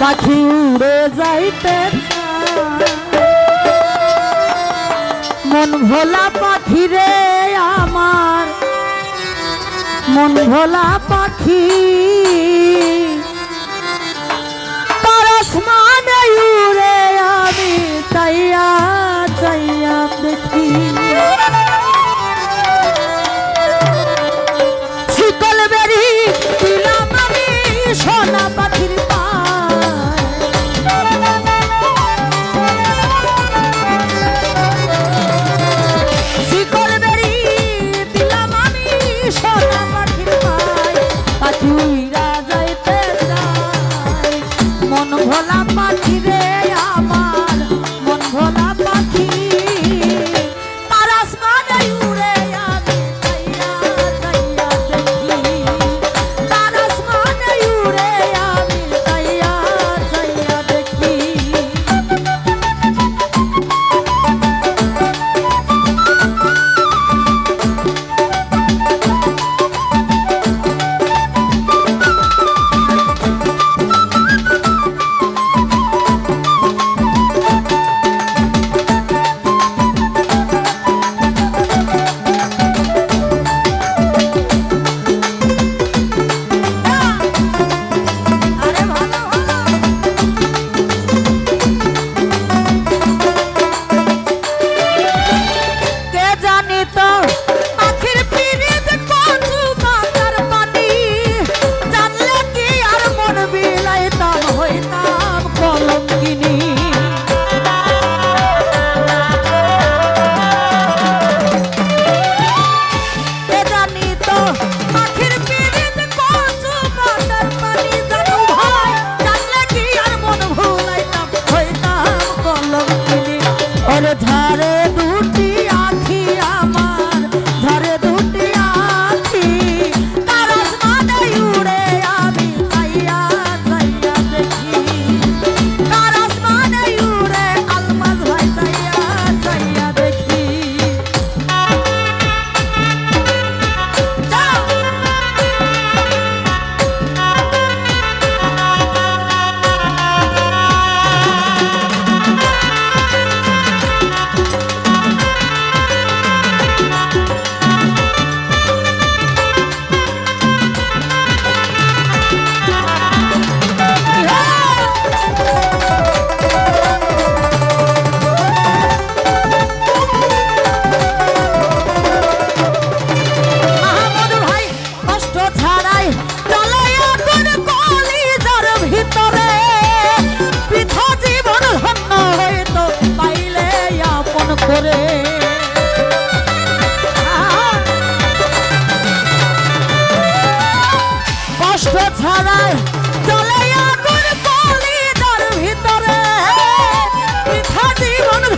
পাখি উড়ে যাইতে মন ভোলা পাখি রে আমার। মন ভোলা পাখি। তার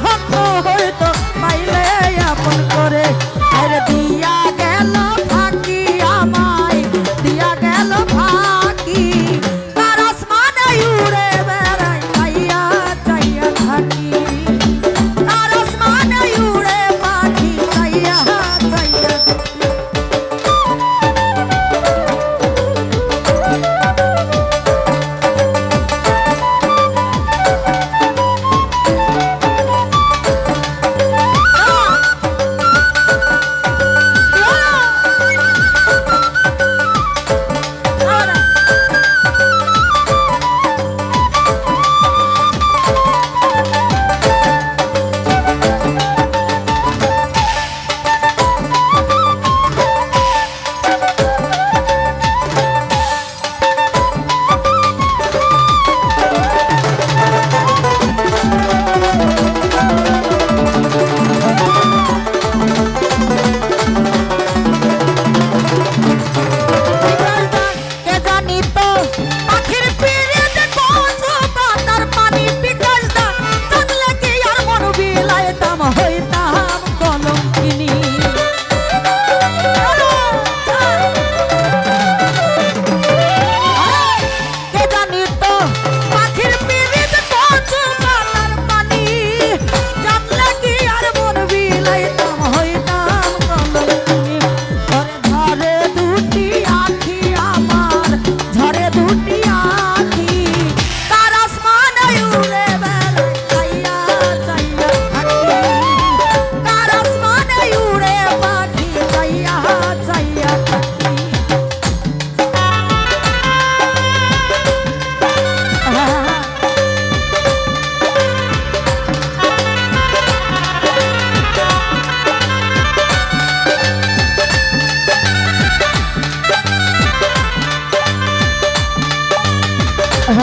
humble.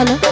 హలో